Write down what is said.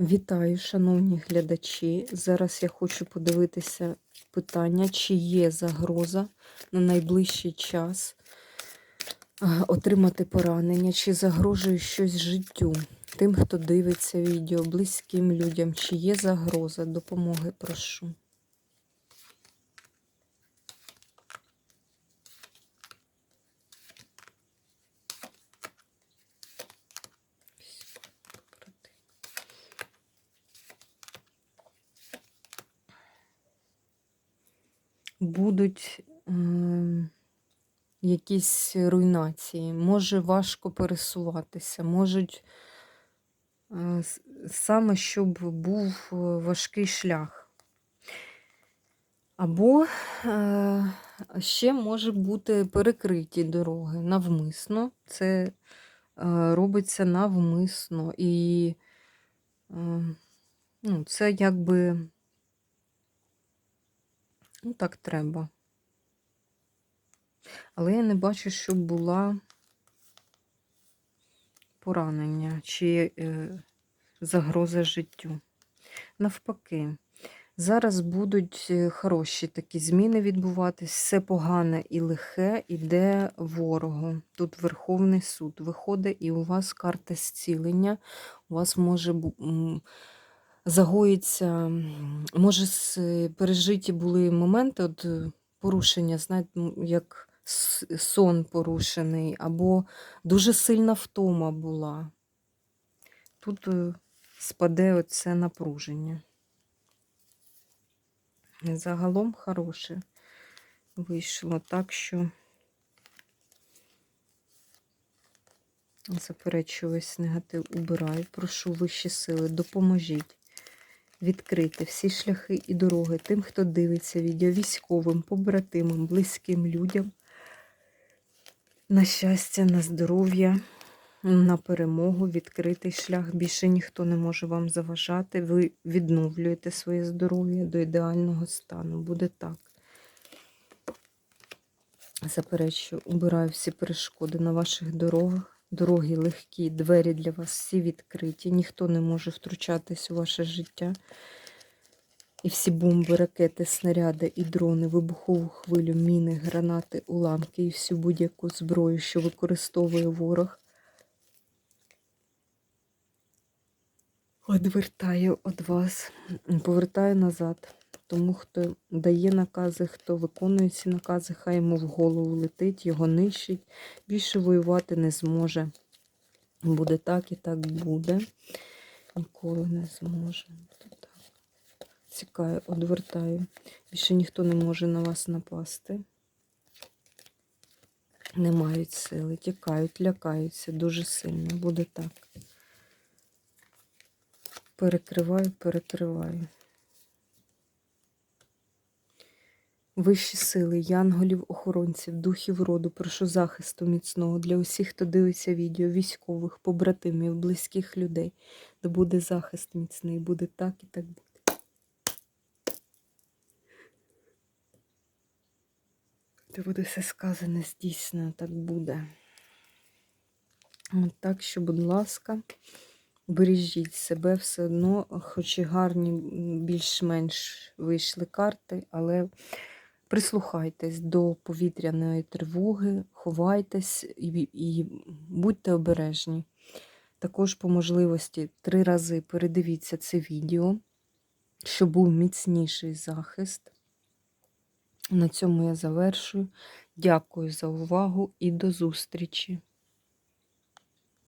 Вітаю, шановні глядачі. Зараз я хочу подивитися питання, чи є загроза на найближчий час отримати поранення, чи загрожує щось життю. Тим, хто дивиться відео, близьким людям, чи є загроза, допомоги прошу. Будуть ем, якісь руйнації, може важко пересуватися, можуть е, саме щоб був е, важкий шлях. Або е, ще може бути перекриті дороги навмисно. Це е, робиться навмисно. І е, ну, це якби ну, так треба. Але я не бачу, щоб була поранення чи е, загроза життю. Навпаки, зараз будуть е, хороші такі зміни відбуватись. Все погане і лихе іде ворогу. Тут Верховний суд виходить, і у вас карта зцілення. У вас може бу- м, загоїться, може пережиті були моменти от, е, порушення, знаєте, як сон порушений, або дуже сильна втома була. Тут е, спаде оце напруження. Загалом хороше вийшло, так що заперечую весь негатив убираю. Прошу вищі сили, допоможіть відкрити всі шляхи і дороги тим, хто дивиться відео військовим, побратимам, близьким людям. На щастя, на здоров'я, на перемогу, відкритий шлях. Більше ніхто не може вам заважати. Ви відновлюєте своє здоров'я до ідеального стану. Буде так. Заперечую, убираю всі перешкоди на ваших дорогах. Дороги легкі, двері для вас всі відкриті. Ніхто не може втручатись у ваше життя. І всі бомби, ракети, снаряди і дрони, вибухову хвилю, міни, гранати, уламки і всю будь-яку зброю, що використовує ворог. Одвертаю від вас, повертаю назад. Тому, хто дає накази, хто виконує ці накази, хай йому в голову летить, його нищить, більше воювати не зможе. Буде так і так буде. Ніколи не зможе. Цікаю, одвертаю. Більше ніхто не може на вас напасти. Не мають сили, тікають, лякаються дуже сильно. Буде так. Перекриваю, перекриваю. Вищі сили, янголів, охоронців, духів роду, прошу захисту міцного для усіх, хто дивиться відео, військових, побратимів, близьких людей. Да буде захист міцний, буде так і так буде. Де буде все сказане, здійснено, так буде. От так що, будь ласка, бережіть себе все одно, хоч і гарні, більш-менш вийшли карти, але прислухайтесь до повітряної тривоги, ховайтесь і, і будьте обережні. Також по можливості три рази передивіться це відео, щоб був міцніший захист. На цьому я завершую. Дякую за увагу і до зустрічі!